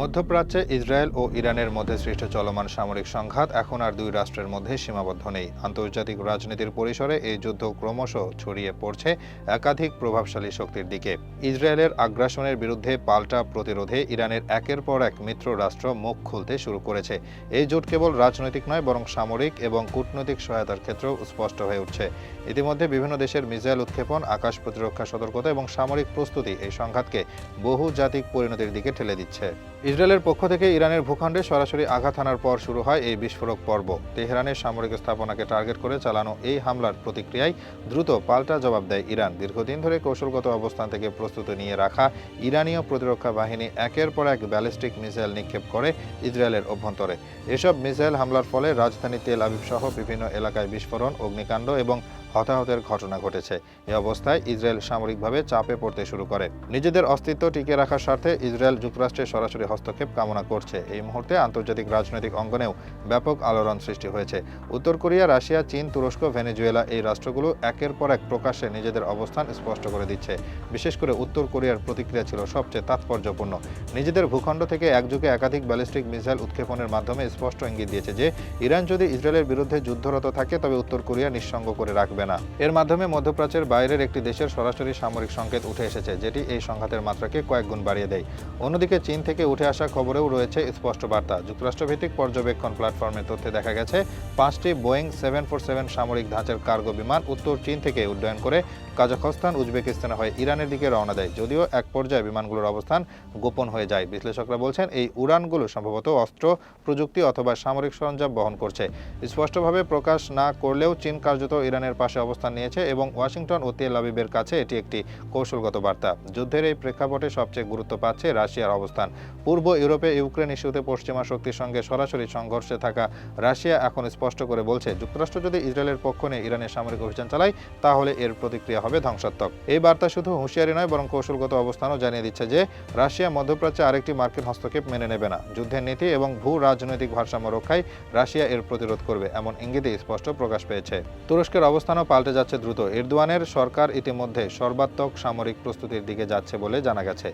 মধ্যপ্রাচ্যে ইসরায়েল ও ইরানের মধ্যে সৃষ্ট চলমান সামরিক সংঘাত এখন আর দুই রাষ্ট্রের মধ্যে সীমাবদ্ধ নেই। আন্তর্জাতিক রাজনীতির পরিসরে এই যুদ্ধ ক্রমশ ছড়িয়ে পড়ছে একাধিক প্রভাবশালী শক্তির দিকে। ইসরায়েলের আগ্রাসনের বিরুদ্ধে পাল্টা প্রতিরোধে ইরানের একের পর এক মিত্র রাষ্ট্র মুখ খুলতে শুরু করেছে। এই জোট কেবল রাজনৈতিক নয়, বরং সামরিক এবং কূটনৈতিক সহায়তার ক্ষেত্রেও স্পষ্ট হয়ে উঠছে। ইতিমধ্যে বিভিন্ন দেশের মিসাইল উৎক্ষেপণ, আকাশ প্রতিরক্ষা সতর্কতা এবং সামরিক প্রস্তুতি এই সংঘাতকে বহুজাতিক পরিণতির দিকে ঠেলে দিচ্ছে। ইসরায়েলের পক্ষ থেকে ইরানের ভূখণ্ডে সরাসরি আঘাত হানার পর শুরু হয় এই বিস্ফোরক পর্ব। তেহরানের সামরিক স্থাপনাকে টার্গেট করে চালানো এই হামলার প্রতিক্রিয়ায় দ্রুত পাল্টা জবাব দেয় ইরান। দীর্ঘদিন ধরে কৌশলগত অবস্থান থেকে প্রস্তুতি নিয়ে রাখা ইরানীয় প্রতিরক্ষা বাহিনী একের পর এক ব্যালিস্টিক মিসাইল নিক্ষেপ করে ইসরায়েলের অভ্যন্তরে। এসব মিসাইল হামলার ফলে রাজধানী তেল আবিব সহ বিভিন্ন এলাকায় বিস্ফোরণ, অগ্নিকাণ্ড এবং হতাহতের ঘটনা ঘটেছে। এ অবস্থায় ইসরায়েল সামরিকভাবে চাপে পড়তে শুরু করে। নিজেদের অস্তিত্ব টিকিয়ে রাখার স্বার্থে ইসরায়েল যুক্তরাষ্ট্রের সরাসরি হস্তক্ষেপ কামনা করছে। এই মুহূর্তে আন্তর্জাতিক রাজনৈতিক অঙ্গনেও ব্যাপক আলোড়ন সৃষ্টি হয়েছে। উত্তর কোরিয়া, রাশিয়া, চীন, তুরস্ক, ভেনেজুয়েলা এই রাষ্ট্রগুলো একের পর এক প্রকাশ্যে নিজেদের অবস্থান স্পষ্ট করে দিচ্ছে। বিশেষ করে উত্তর কোরিয়ার প্রতিক্রিয়া ছিল সবচেয়ে তাৎপর্যপূর্ণ। নিজেদের ভূখণ্ড থেকে একযুগে একাধিক ব্যালিস্টিক মিসাইল উৎক্ষেপণের মাধ্যমে স্পষ্ট ইঙ্গিত দিয়েছে যে, ইরান যদি ইসরায়েলের বিরুদ্ধে যুদ্ধরত থাকে, তবে উত্তর কোরিয়া নিঃসঙ্গ করে রাখবে। না। এর মাধ্যমে মধ্যপ্রাচ্যের বাইরের একটি দেশের সরাসরি সামরিক সংকেত উঠে এসেছে, যেটি এই সংঘাতের মাত্রাকে কয়েক গুণ বাড়িয়ে দেয়। অন্যদিকে চীন থেকে উঠে আসা খবরেও রয়েছে স্পষ্ট বার্তা। যুক্তরাষ্ট্রভিত্তিক পর্যবেক্ষণ প্ল্যাটফর্মের তথ্যে দেখা গেছে, পাঁচটি বোয়িং সেভেন ফোর সেভেন সামরিক ধাঁচের কার্গো বিমান উত্তর চীন থেকে উড্ডয়ন করে কাজাখস্তান, উজবেকিস্তানে হয়ে ইরানের দিকে রওনা দেয়। যদিও এক পর্যায়ে বিমানগুলোর অবস্থান গোপন হয়ে যায়, বিশ্লেষকরা বলছেন এই উড়ানগুলো সম্ভবত অস্ত্র, প্রযুক্তি অথবা সামরিক সরঞ্জাম বহন করছে। স্পষ্টভাবে প্রকাশ না করলেও চীন কার্যত ইরানের পাশে অবস্থান নিয়েছে এবং ওয়াশিংটন ও তেল আবিবের কাছে এটি একটি কৌশলগত বার্তা। যুদ্ধের এই প্রেক্ষাপটে সবচেয়ে গুরুত্ব পাচ্ছে রাশিয়ার অবস্থান। পূর্ব ইউরোপে ইউক্রেন ইস্যুতে পশ্চিমা শক্তির সঙ্গে সরাসরি সংঘর্ষে থাকা রাশিয়া এখন স্পষ্ট করে বলছে, যুক্তরাষ্ট্র যদি ইসরায়েলের পক্ষ নিয়ে ইরানের সামরিক অভিযান চালায়, তাহলে এর প্রতিক্রিয়া হবে ধ্বংসাত্মক। এই বার্তা শুধু হুঁশিয়ারি নয়, বরং কৌশলগত অবস্থানও জানিয়ে দিচ্ছে যে, রাশিয়া মধ্যপ্রাচ্যে আরেকটি মার্কিন হস্তক্ষেপ মেনে নেবে না। যুদ্ধের নীতি এবং ভূ রাজনৈতিক ভারসাম্য রক্ষায় রাশিয়া এর প্রতিরোধ করবে, এমন ইঙ্গিতে স্পষ্ট প্রকাশ পেয়েছে। তুরস্কের অবস্থানও পাল্টে যাচ্ছে দ্রুত। এরদোয়ানের সরকার ইতিমধ্যে সর্বাত্মক সামরিক প্রস্তুতির দিকে যাচ্ছে বলে জানা গেছে।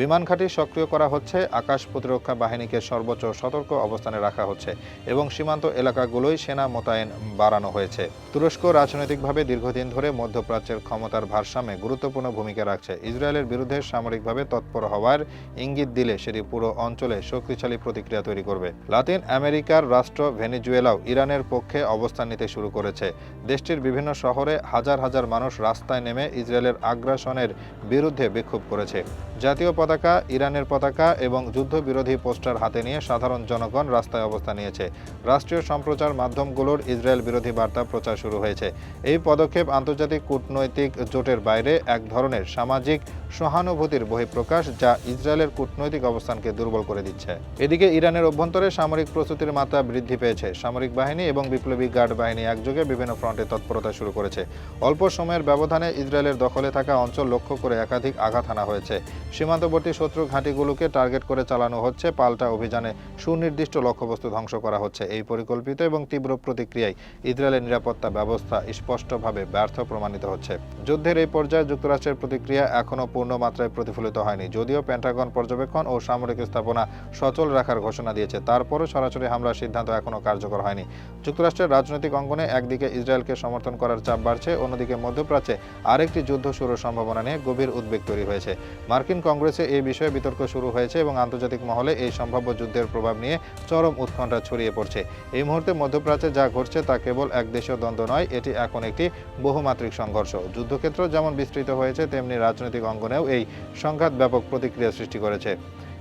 বিমান ঘাঁটি সক্রিয় করা হচ্ছে, আকাশ প্রতিরক্ষা বাহিনীকে সর্বোচ্চ সতর্ক অবস্থানে রাখা হচ্ছে এবং সীমান্ত এলাকাগুলোই সেনা মোতায়েন বাড়ানো হয়েছে। তুরস্ক রাজনৈতিকভাবে দীর্ঘদিন ধরে মধ্যপ্রাচ্যের ক্ষমতার ভারসাম্যে গুরুত্বপূর্ণ ভূমিকা রাখছে। ইসরায়েলের বিরুদ্ধে সামরিকভাবে তৎপর হওয়ার ইঙ্গিত দিলে সেটি পুরো অঞ্চলে শক্তিশালী প্রতিক্রিয়া তৈরি করবে। লাতিন আমেরিকার রাষ্ট্র ভেনিজুয়েলাও ইরানের পক্ষে অবস্থান নিতে শুরু করেছে। দেশটির বিভিন্ন শহরে হাজার হাজার মানুষ রাস্তায় নেমে ইসরায়েলের আগ্রাসনের বিরুদ্ধে বিক্ষোভ করেছে। জাতীয় পতাকা, ইরানের পতাকা এবং যুদ্ধবিরোধী পোস্টার হাতে নিয়ে সাধারণ জনগণ রাস্তায় অবস্থান নিয়েছে। রাষ্ট্রীয় সম্প্রচার মাধ্যমগুলোর ইসরায়েল বিরোধী বার্তা প্রচার শুরু হয়েছে। এই পদক্ষেপ আন্তর্জাতিক কূটনৈতিক জোটের বাইরে এক ধরনের সামাজিক সহানুভূতির বহিঃপ্রকাশ যা ইসরায়েলের কূটনৈতিক অবস্থানকে দুর্বল করে দিচ্ছে। এদিকে ইরানের অভ্যন্তরে সামরিক প্রস্তুতির মাত্রা বৃদ্ধি পেয়েছে। সামরিক বাহিনী এবং বিপ্লবী গার্ড বাহিনী একযোগে বিভিন্ন ফ্রন্টে তৎপরতা শুরু করেছে। অল্প সময়ের ব্যবধানে ইসরায়েলের দখলে থাকা অঞ্চল লক্ষ্য করে একাধিক আঘাত হানা হয়েছে। সীমান্তবর্তী শত্রু ঘাঁটিগুলোকে টার্গেট করে চালানো হচ্ছে। পাল্টা অভিযানে সুনির্দিষ্ট লক্ষ্যবস্তু ধ্বংস করা হচ্ছে। এই পরিকল্পিত এবং তীব্র প্রতিক্রিয়ায় ইসরায়েলের নিরাপত্তা ব্যবস্থা স্পষ্টভাবে ব্যর্থ প্রমাণিত হচ্ছে। যুদ্ধের এই পর্যায়ে যুক্তরাষ্ট্রের প্রতিক্রিয়া এখনও পূর্ণ মাত্রায় প্রতিফলিত হয়নি। যদিও পেন্টাগন পর্যবেক্ষণ ও সামরিক স্থাপনা সচল রাখার ঘোষণা দিয়েছে, তারপরও সরাসরি হামলার সিদ্ধান্ত এখনও কার্যকর হয়নি। যুক্তরাষ্ট্রের রাজনৈতিক অঙ্গনে একদিকে ইসরায়েলকে সমর্থন করার চাপ বাড়ছে, অন্যদিকে মধ্যপ্রাচ্যে আরেকটি যুদ্ধ শুরুর সম্ভাবনা নিয়ে গভীর উদ্বেগ তৈরি হয়েছে। মার্কিন কংগ্রেসে এই বিষয়ে বিতর্ক শুরু হয়েছে এবং আন্তর্জাতিক মহলে এই সম্ভাব্য যুদ্ধের প্রভাব নিয়ে চরম উৎকণ্ঠা ছড়িয়ে পড়ছে। এই মুহূর্তে মধ্যপ্রাচ্যে যা ঘটছে তা কেবল এক দেশীয় দ্বন্দ্ব নয়, এটি এখন একটি বহুমাত্রিক সংঘর্ষ। যুদ্ধক্ষেত্র যেমন বিস্তৃত হয়েছে, তেমনি রাজনৈতিক অঙ্গনেও এই সংঘাত ব্যাপক প্রতিক্রিয়া সৃষ্টি করেছে।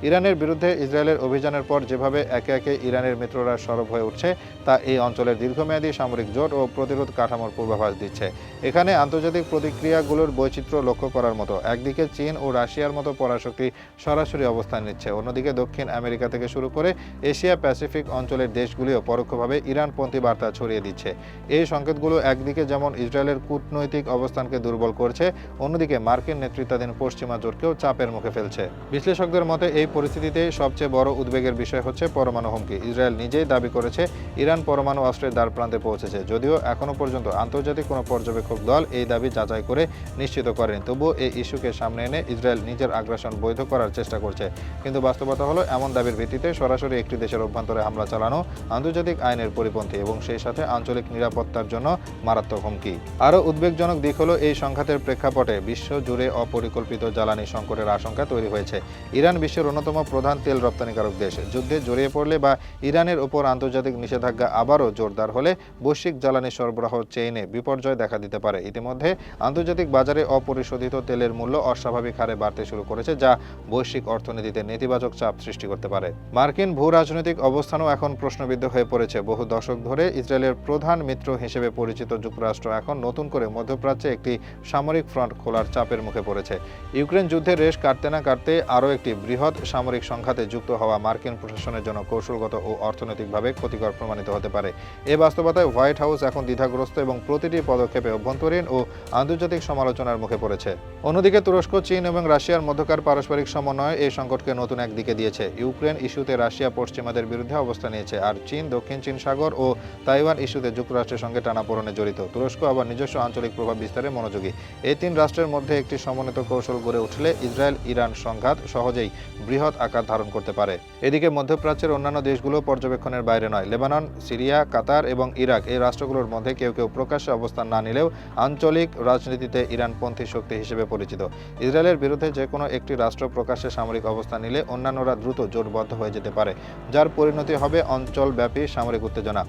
ইরানের বিরুদ্ধে ইসরায়েলের অভিযানের পর যেভাবে একে একে ইরানের মিত্ররা সরব হয়ে উঠছে, তা এই অঞ্চলের দীর্ঘমেয়াদী সামরিক জোট ও প্রতিরোধ কাঠামোর পূর্বাভাস দিচ্ছে। এখানে আন্তর্জাতিক প্রতিক্রিয়াগুলোর বৈচিত্র্য লক্ষ্য করার মতো। একদিকে চীন ও রাশিয়ার মতো পরাশক্তি সরাসরি অবস্থান নিচ্ছে। অন্যদিকে দক্ষিণ আমেরিকা থেকে শুরু করে এশিয়া প্যাসিফিক অঞ্চলের দেশগুলিও পরোক্ষভাবে ইরানপন্থী বার্তা ছড়িয়ে দিচ্ছে। এই সংকেতগুলো একদিকে যেমন ইসরায়েলের কূটনৈতিক অবস্থানকে দুর্বল করছে, অন্যদিকে মার্কিন নেতৃত্বাধীন পশ্চিমা জোটকেও চাপের মুখে ফেলছে। বিশ্লেষকদের মতে, এই পরিস্থিতিতে সবচেয়ে বড় উদ্বেগের বিষয় হচ্ছে পরমাণু হুমকি। ইসরায়েল নিজেই দাবি করেছে, ইরান পরমাণু অস্ত্রের দ্বার প্রান্তে পৌঁছেছে। যদিও এখনও পর্যন্ত আন্তর্জাতিক কোনো পর্যবেক্ষক দল এই দাবি যাচাই করে নিশ্চিত করেনি। তবুও এই ইস্যুকে সামনে এনে ইসরায়েল নিজের আগ্রাসন বৈধ করার চেষ্টা করছে। কিন্তু বাস্তবতা হলো, এমন দাবির ভিত্তিতে সরাসরি একটি দেশের অভ্যন্তরে হামলা চালানো আন্তর্জাতিক আইনের পরিপন্থী এবং সেই সাথে আঞ্চলিক নিরাপত্তার জন্য মারাত্মক হুমকি। আরও উদ্বেগজনক দিক হলো, এই সংঘাতের প্রেক্ষাপটে বিশ্ব জুড়ে অপরিকল্পিত জ্বালানি সংকটের আশঙ্কা তৈরি হয়েছে। ইরান বিশ্বের অন্যতম প্রধান তেল রপ্তানিকারক দেশ। যুদ্ধে জড়িয়ে পড়লে বা ইরানের উপর আন্তর্জাতিক নিষেধাজ্ঞা আবারও জোরদার হলে বৈশ্বিক জ্বালানি সরবরাহ চেইনে বিপর্যয় দেখা দিতে পারে। ইতিমধ্যে আন্তর্জাতিক বাজারে অপরিশোধিত তেলের মূল্য অস্বাভাবিক হারে বাড়তে শুরু করেছে, যা বৈশ্বিক অর্থনীতিতে নেতিবাচক চাপ সৃষ্টি করতে পারে। মার্কিন ভূ রাজনৈতিক অবস্থানও এখন প্রশ্নবিদ্ধ হয়ে পড়েছে। বহু দশক ধরে ইসরায়েলের প্রধান মিত্র হিসেবে পরিচিত যুক্তরাষ্ট্র এখন নতুন করে মধ্যপ্রাচ্যে একটি সামরিক ফ্রন্ট খোলার চাপের মুখে পড়েছে। ইউক্রেন যুদ্ধের রেশ কাটতে না কাটতে আরও একটি বৃহৎ সামরিক সংঘাতে যুক্ত হওয়া মার্কিন প্রশাসনের জন্য কৌশলগত ও অর্থনৈতিকভাবে ক্ষতিকর প্রমাণিত হতে পারে। এ বাস্তবতায় হোয়াইট হাউস এখন দ্বিধাগ্রস্ত এবং প্রতিটি পদক্ষেপে অভ্যন্তরীণ ও আন্তর্জাতিক সমালোচনার মুখে পড়েছে। অন্যদিকে তুরস্ক, চীন এবং রাশিয়ার মধ্যকার পারস্পরিক সমন্বয় এই সংকটকে নতুন এক দিকে দিয়েছে। ইউক্রেন ইস্যুতে রাশিয়া, পশ্চিমাদের বিরুদ্ধে অবস্থান নিয়েছে আর চীন, দক্ষিণ চীন সাগর ও তাইওয়ান ইস্যুতে যুক্তরাষ্ট্রের সঙ্গে টানাপোড়েনে জড়িত। তুরস্ক আবার নিজস্ব আঞ্চলিক প্রভাব বিস্তারে মনোযোগী। এই তিন রাষ্ট্রের মধ্যে একটি সমন্বিত কৌশল গড়ে উঠলে ইসরায়েল ইরান সংঘাত সহজেই বৃহৎ আকার ধারণ করতে পারে। এদিকে মধ্যপ্রাচ্যের অন্যান্য দেশগুলো পর্যবেক্ষণের বাইরে নয়। লেবানন, সিরিয়া, কাতার এবং ইরাক এই রাষ্ট্রগুলোর মধ্যে কেউ কেউ প্রকাশ্যে অবস্থান না নিলেও আঞ্চলিক রাজনীতিতে ইরানপন্থী শক্তি হিসেবে পরিচিত। ইসরায়েলের বিরুদ্ধে যে কোনো একটি রাষ্ট্র প্রকাশ্যে সামরিক অবস্থান নিলে অন্যান্যরা দ্রুত জোটবদ্ধ হয়ে যেতে পারে, যার পরিণতি হবে অঞ্চলব্যাপী সামরিক উত্তেজনা।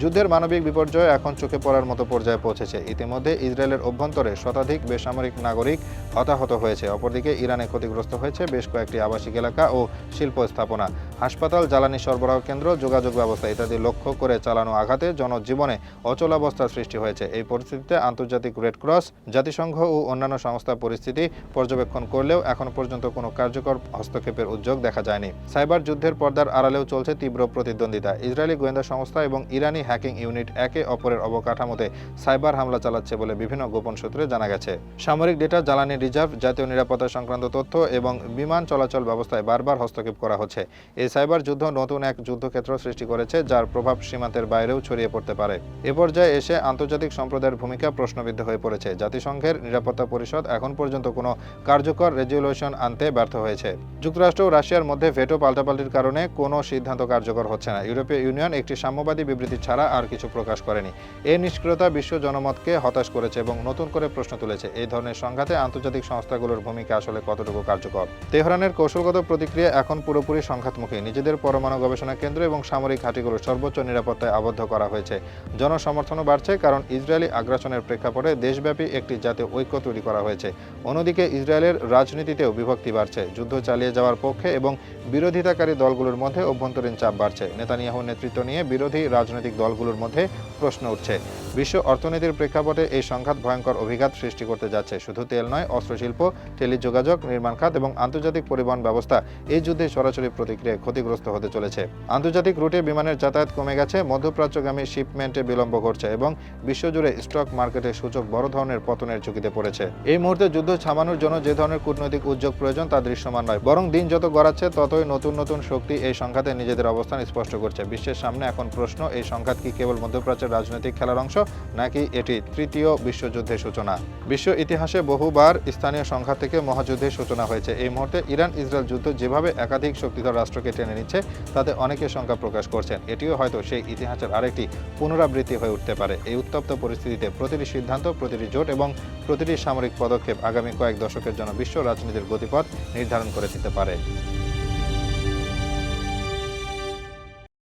যুদ্ধের মানবিক বিপর্যয় এখন চোখে পড়ার মতো পর্যায়ে পৌঁছেছে। ইতিমধ্যে ইসরায়েলের অভ্যন্তরে শতাধিক বেসামরিক নাগরিক হতাহত হয়েছে। অপরদিকে ইরানে ক্ষতিগ্রস্ত হয়েছে বেশ কয়েকটি আবাসিক এলাকা ও শিল্প স্থাপনা। হাসপাতাল, জ্বালানি সরবরাহ কেন্দ্র, যোগাযোগ ব্যবস্থা ইত্যাদি লক্ষ্য করে চালানো আঘাতে জনজীবনে অচলাবস্থার সৃষ্টি হয়েছে। এই পরিস্থিতিতে আন্তর্জাতিক রেড ক্রস, জাতিসংঘ ও অন্যান্য সংস্থা পরিস্থিতি পর্যবেক্ষণ করলেও এখন পর্যন্ত কোনো কার্যকর হস্তক্ষেপের উদ্যোগ দেখা যায়নি। সাইবার যুদ্ধের পর্দার আড়ালেও চলছে তীব্র প্রতিদ্বন্দ্বিতা। ইসরায়েলি গোয়েন্দা সংস্থা এবং ইরানি হ্যাকিং ইউনিট একে অপরের অবকাঠামোতে সাইবার হামলা চালাচ্ছে বলে বিভিন্ন গোপন সূত্রে জানা গেছে। সামরিক ডেটা, জ্বালানি রিজার্ভ, জাতীয় নিরাপত্তা সংক্রান্ত তথ্য এবং বিমান চলাচল ব্যবস্থায় বারবার হস্তক্ষেপ করা হচ্ছে। এই সাইবার যুদ্ধ নতুন এক যুদ্ধক্ষেত্র সৃষ্টি করেছে, যার প্রভাব সীমান্তের বাইরেও ছড়িয়ে পড়তে পারে। এ পর্যায়ে এসে আন্তর্জাতিক সম্প্রদায়ের ভূমিকা প্রশ্নবিদ্ধ হয়ে পড়েছে। জাতিসংঘের নিরাপত্তা পরিষদ এখন পর্যন্ত কোনো কার্যকর রেজুলেশন আনতে ব্যর্থ হয়েছে। যুক্তরাষ্ট্র ও রাশিয়ার মধ্যে ভেটো পাল্টাপাল্টির কারণে কোনো সিদ্ধান্ত কার্যকর হচ্ছে না। ইউরোপীয় ইউনিয়ন একটি সাম্যবাদী বিবৃতি ছাড়া আর কিছু প্রকাশ করেনি। এই নিষ্ক্রিয়তা বিশ্ব জনমতকে হতাশ করেছে এবং নতুন করে প্রশ্ন তুলেছে। এই ধরনের সংঘাতে আন্তর্জাতিক সংস্থাগুলোর ভূমিকা আসলে কতটুকু কার্যকর? তেহরানের কৌশলগত প্রতিক্রিয়া এখন পুরোপুরি সংঘাতমুখী। নিজেদের পরমাণু গবেষণা কেন্দ্র এবং সামরিক ঘাঁটিগুলো সর্বোচ্চ নিরাপত্তায় আবদ্ধ করা হয়েছে। জনসমর্থনও বাড়ছে কারণ ইসরায়েলি আগ্রাসনের প্রেক্ষাপটে দেশব্যাপী একটি জাতীয় ঐক্য তৈরি করা হয়েছে। অন্যদিকে ইসরায়েলের রাজনীতিতেও বিভক্তি বাড়ছে। যুদ্ধ চালিয়ে যাওয়ার পক্ষে এবং বিরোধিতাকারী দলগুলোর মধ্যে অভ্যন্তরীণ চাপ বাড়ছে। নেতানিয়াহুর নেতৃত্ব নিয়ে বিরোধী রাজনৈতিক দলগুলোর মধ্যে প্রশ্ন উঠছে। বিশ্ব অর্থনীতির প্রেক্ষাপটে এই সংঘাত ভয়ঙ্কর অভিঘাত সৃষ্টি করতে যাচ্ছে। শুধু তেল নয়, অস্ত্রশিল্প, টেলিযোগাযোগ, নির্মাণ খাত এবং আন্তর্জাতিক পরিবহন ব্যবস্থা এই যুদ্ধে সরাসরি প্রতিক্রিয়ায় ক্ষতিগ্রস্ত হতে চলেছে। আন্তর্জাতিক রুটে বিমানের যাতায়াত কমে গেছে, মধ্যপ্রাচ্যগামী শিপমেন্টে বিলম্ব ঘটছে এবং বিশ্বজুড়ে স্টক মার্কেটে সূচক বড় ধরনের পতনের ঝুঁকিতে পড়েছে। এই মুহূর্তে যুদ্ধ থামানোর জন্য যে ধরনের কূটনৈতিক উদ্যোগ প্রয়োজন তা দৃশ্যমান নয়, বরং দিন যত গড়াচ্ছে ততই নতুন নতুন শক্তি এই সংঘাতে নিজেদের অবস্থান স্পষ্ট করছে। বিশ্বের সামনে এখন প্রশ্ন, এই সংঘাত কি কেবল মধ্যপ্রাচ্যের রাজনৈতিক খেলার অংশ, নাকি এটি তৃতীয় বিশ্বযুদ্ধের সূচনা? বিশ্ব ইতিহাসে বহুবার স্থানীয় সংঘাত থেকে মহাযুদ্ধের সূচনা হয়েছে। এই মুহূর্তে ইরান ইসরায়েল যুদ্ধ যেভাবে একাধিক শক্তিধর রাষ্ট্রকে টেনে নিচ্ছে, তাতে অনেকে শঙ্কা প্রকাশ করছেন। এটিও হয়তো সেই ইতিহাসের আরেকটি পুনরাবৃত্তি হয়ে উঠতে পারে। এই উত্তপ্ত পরিস্থিতিতে প্রতিটি সিদ্ধান্ত, প্রতিটি জোট এবং প্রতিটি সামরিক পদক্ষেপ আগামী কয়েক দশকের জন্য বিশ্ব রাজনীতির গতিপথ নির্ধারণ করে দিতে পারে।